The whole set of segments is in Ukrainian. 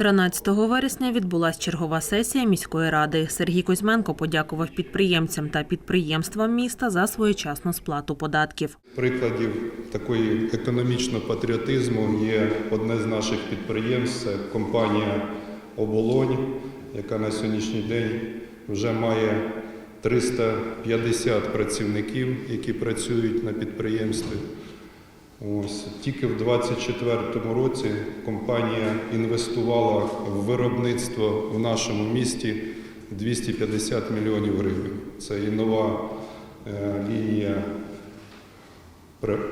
13 вересня відбулась чергова сесія міської ради. Сергій Кузьменко подякував підприємцям та підприємствам міста за своєчасну сплату податків. Прикладів такої економічного патріотизму є одне з наших підприємств, це компанія Оболонь, яка на сьогоднішній день вже має 350 працівників, які працюють на підприємстві. Ось тільки в 2024 році компанія інвестувала в виробництво в нашому місті 250 мільйонів гривень. Це і нова е, лінія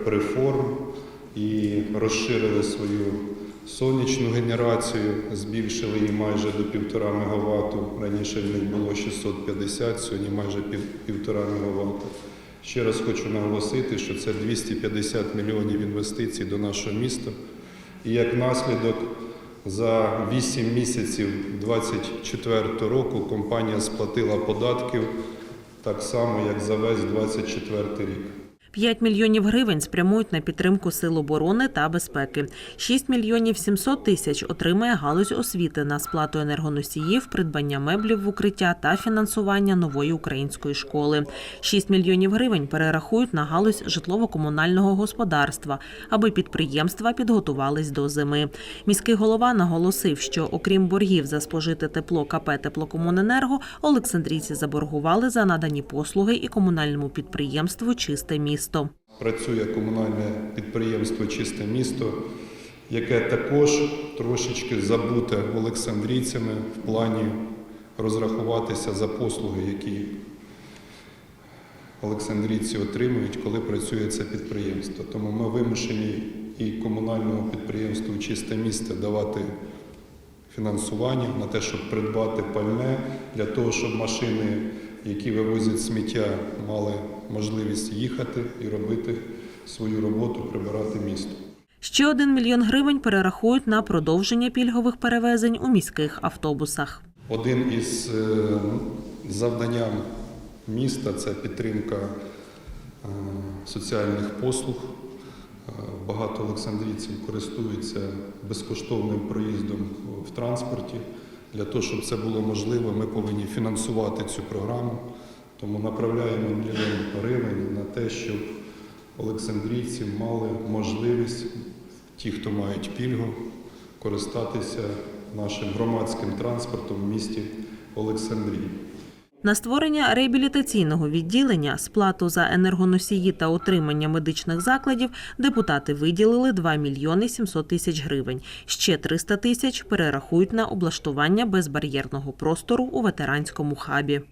преформ і розширили свою сонячну генерацію, збільшили її майже до 1,5 МВт. Раніше в них було 650, сьогодні майже пів- 1,5 МВт. Ще раз хочу наголосити, що це 250 мільйонів інвестицій до нашого міста. І як наслідок за 8 місяців 2024 року компанія сплатила податків так само, як за весь 2024 рік. 5 мільйонів гривень спрямують на підтримку сил оборони та безпеки. 6 мільйонів 700 тисяч отримає галузь освіти на сплату енергоносіїв, придбання меблів в укриття та фінансування нової української школи. 6 мільйонів гривень перерахують на галузь житлово-комунального господарства, аби підприємства підготувались до зими. Міський голова наголосив, що окрім боргів за спожите тепло КП «Теплокомуненерго», Олександрійці заборгували за надані послуги і комунальному підприємству Чисте місто. Працює комунальне підприємство Чисте місто, яке також трошечки забуте олександрійцями в плані розрахуватися за послуги, які олександрійці отримують, коли працює це підприємство. Тому ми вимушені і комунальному підприємству Чисте місто давати фінансування на те, щоб придбати пальне, для того, щоб машини, які вивозять сміття, мали можливість їхати і робити свою роботу, прибирати місто. Ще один мільйон гривень перерахують на продовження пільгових перевезень у міських автобусах. Один із е, завданням міста це підтримка е, соціальних послуг. Е, Багато олександрійців користуються безкоштовним проїздом в транспорті. Для того, щоб це було можливо, ми повинні фінансувати цю програму. Тому направляємо мільйон гривень на те, щоб олександрійці мали можливість, ті, хто мають пільгу, користатися нашим громадським транспортом в місті Олександрії. На створення реабілітаційного відділення, сплату за енергоносії та утримання медичних закладів депутати виділили 2 мільйони 700 тисяч гривень. Ще 300 тисяч перерахують на облаштування безбар'єрного простору у ветеранському хабі.